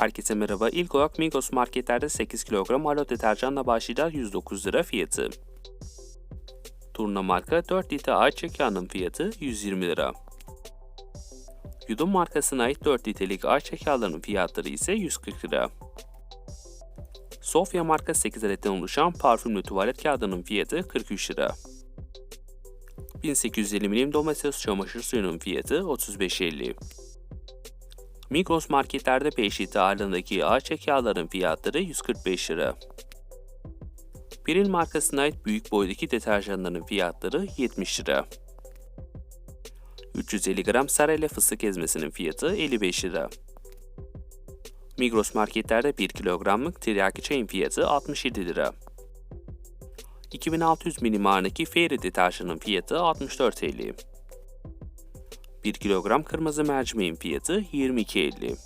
Herkese merhaba. İlk olarak Migros marketlerde 8 kilogram alo deterjanla başlayacağız 109 lira fiyatı. Turna marka 4 litre ayçiçek yağının fiyatı 120 lira. Yudum markasına ait 4 litrelik ayçiçek yağlarının fiyatları ise 140 lira. Sofya marka 8 adetten oluşan parfümlü tuvalet kağıdının fiyatı 43 lira. 1850 milim domates çamaşır suyunun fiyatı 35.50. Migros marketlerde 5 litre ağırlığındaki ayçiçek yağların fiyatları 145 lira. Piril markasına ait büyük boydaki deterjanların fiyatları 70 lira. 350 gram sarayla fıstık ezmesinin fiyatı 55 lira. Migros marketlerde 1 kilogramlık tiryaki çayın fiyatı 67 lira. 2600 milim ağırlığındaki Fairy deterjanın fiyatı 64.50. 1 kilogram kırmızı mercimeğin fiyatı 22.50.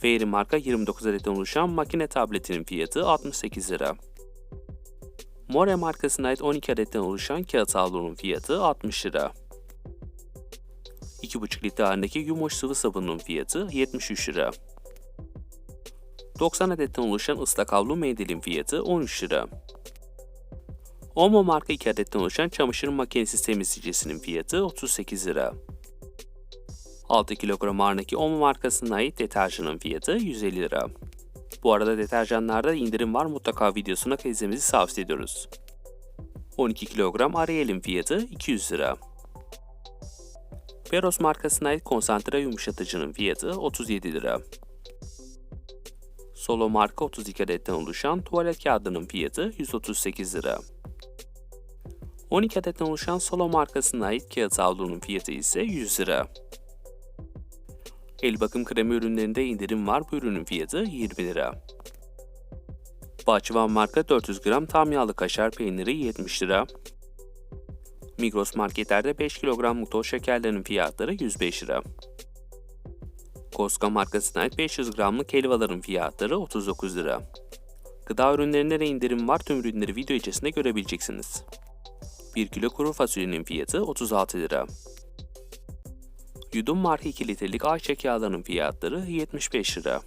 Fairy marka 29 adetten oluşan makine tabletinin fiyatı 68 lira. More markasına ait 12 adetten oluşan kağıt havlunun fiyatı 60 lira. 2,5 litre halindeki yumuş sıvı sabunun fiyatı 73 lira. 90 adetten oluşan ıslak havlu mendilin fiyatı 13 lira. Omo marka 2 adetten oluşan çamaşır makinesi temizleyicisinin fiyatı 38 lira. 6 kilogram ağırlığındaki Omo markasına ait deterjanın fiyatı 150 lira. Bu arada deterjanlarda indirim var mutlaka videosuna izlemenizi tavsiye ediyoruz. 12 kilogram Ariel'in fiyatı 200 lira. Peros markasına ait konsantre yumuşatıcının fiyatı 37 lira. Solo marka 32 adetten oluşan tuvalet kağıdının fiyatı 138 lira. 12 adetten oluşan Solo markasına ait kağıt havlunun fiyatı ise 100 lira. El bakım kremi ürünlerinde indirim var. Bu ürünün fiyatı 20 lira. Bahçıvan marka 400 gram tam yağlı kaşar peyniri 70 lira. Migros marketlerde 5 kilogramlık toz şekerlerin fiyatları 105 lira. Koska markasına ait 500 gramlık helvaların fiyatları 39 lira. Gıda ürünlerinde de indirim var. Tüm ürünleri video içerisinde görebileceksiniz. 1 kilo kuru fasulyenin fiyatı 36 lira. Yudum marka 2 litrelik ayçiçek yağlarının fiyatları 75 lira.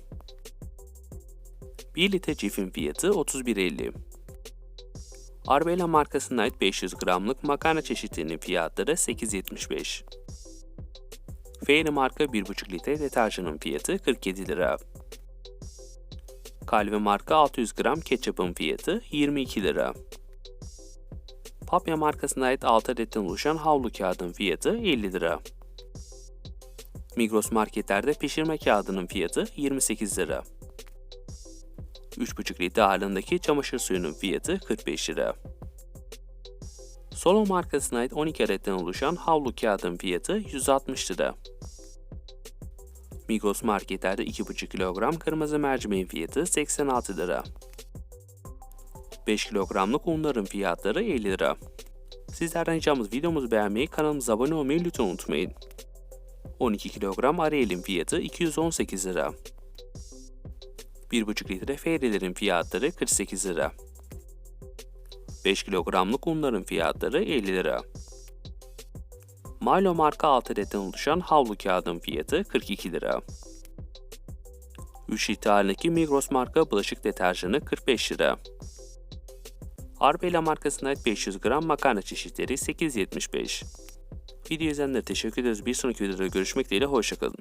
1 litre cifin fiyatı 31.50. Arbella markasına ait 500 gramlık makarna çeşitlerinin fiyatları 8.75. Fairy marka 1,5 litre deterjanın fiyatı 47 lira. Calve marka 600 gram ketçapın fiyatı 22 lira. Papya markasına ait 6 adetten oluşan havlu kağıdın fiyatı 50 lira. Migros marketlerde pişirme kağıdının fiyatı 28 lira. 3,5 litre ağırlığındaki çamaşır suyunun fiyatı 45 lira. Solo markasına ait 12 adetten oluşan havlu kağıdın fiyatı 160 lira. Migros marketlerde 2,5 kilogram kırmızı mercimeğin fiyatı 86 lira. 5 kilogramlık unların fiyatları 50 lira. Sizlerden ricamız videomuzu beğenmeyi, kanalımıza abone olmayı lütfen unutmayın. 12 kilogram Ariel'in fiyatı 218 lira. 1,5 litre Fairy'lerin fiyatları 48 lira. 5 kilogramlık unların fiyatları 50 lira. Milo marka 6 adetten oluşan havlu kağıdın fiyatı 42 lira. 3 litre halindeki Migros marka bulaşık deterjanı 45 lira. Arbella markasına ait 500 gram makarna çeşitleri 8.75. Video izleyenlere teşekkür ederiz. Bir sonraki videoda görüşmek dileğiyle hoşçakalın.